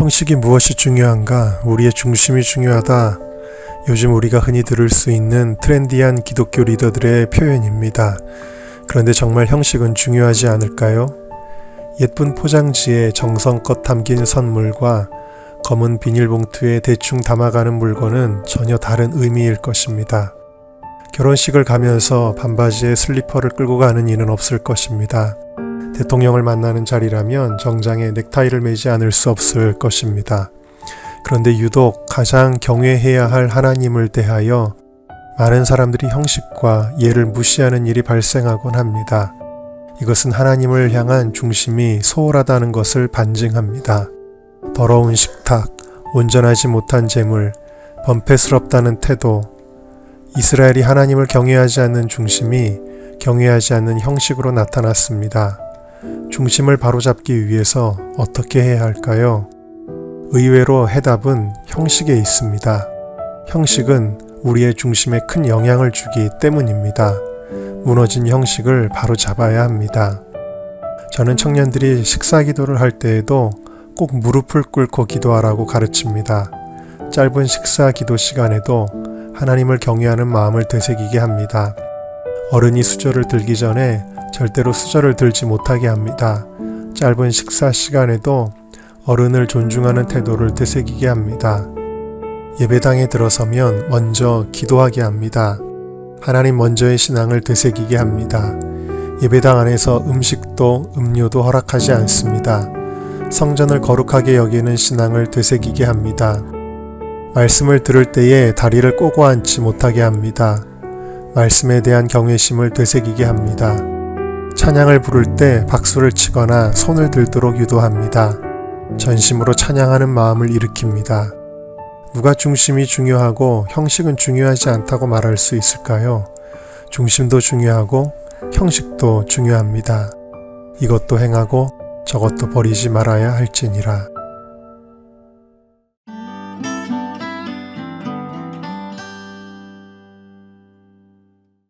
형식이 무엇이 중요한가? 우리의 중심이 중요하다. 요즘 우리가 흔히 들을 수 있는 트렌디한 기독교 리더들의 표현입니다. 그런데 정말 형식은 중요하지 않을까요? 예쁜 포장지에 정성껏 담긴 선물과 검은 비닐봉투에 대충 담아가는 물건은 전혀 다른 의미일 것입니다. 결혼식을 가면서 반바지에 슬리퍼를 끌고 가는 이는 없을 것입니다. 대통령을 만나는 자리라면 정장에 넥타이를 매지 않을 수 없을 것입니다. 그런데 유독 가장 경외해야 할 하나님을 대하여 많은 사람들이 형식과 예를 무시하는 일이 발생하곤 합니다. 이것은 하나님을 향한 중심이 소홀하다는 것을 반증합니다. 더러운 식탁, 온전하지 못한 재물, 범패스럽다는 태도, 이스라엘이 하나님을 경외하지 않는 중심이 경외하지 않는 형식으로 나타났습니다. 중심을 바로잡기 위해서 어떻게 해야 할까요? 의외로 해답은 형식에 있습니다. 형식은 우리의 중심에 큰 영향을 주기 때문입니다. 무너진 형식을 바로 잡아야 합니다. 저는 청년들이 식사 기도를 할 때에도 꼭 무릎을 꿇고 기도하라고 가르칩니다. 짧은 식사 기도 시간에도 하나님을 경외하는 마음을 되새기게 합니다. 어른이 수저를 들기 전에 절대로 수저를 들지 못하게 합니다. 짧은 식사 시간에도 어른을 존중하는 태도를 되새기게 합니다. 예배당에 들어서면 먼저 기도하게 합니다. 하나님 먼저의 신앙을 되새기게 합니다. 예배당 안에서 음식도 음료도 허락하지 않습니다. 성전을 거룩하게 여기는 신앙을 되새기게 합니다. 말씀을 들을 때에 다리를 꼬고 앉지 못하게 합니다. 말씀에 대한 경외심을 되새기게 합니다. 찬양을 부를 때 박수를 치거나 손을 들도록 유도합니다. 전심으로 찬양하는 마음을 일으킵니다. 누가 중심이 중요하고 형식은 중요하지 않다고 말할 수 있을까요? 중심도 중요하고 형식도 중요합니다. 이것도 행하고 저것도 버리지 말아야 할지니라.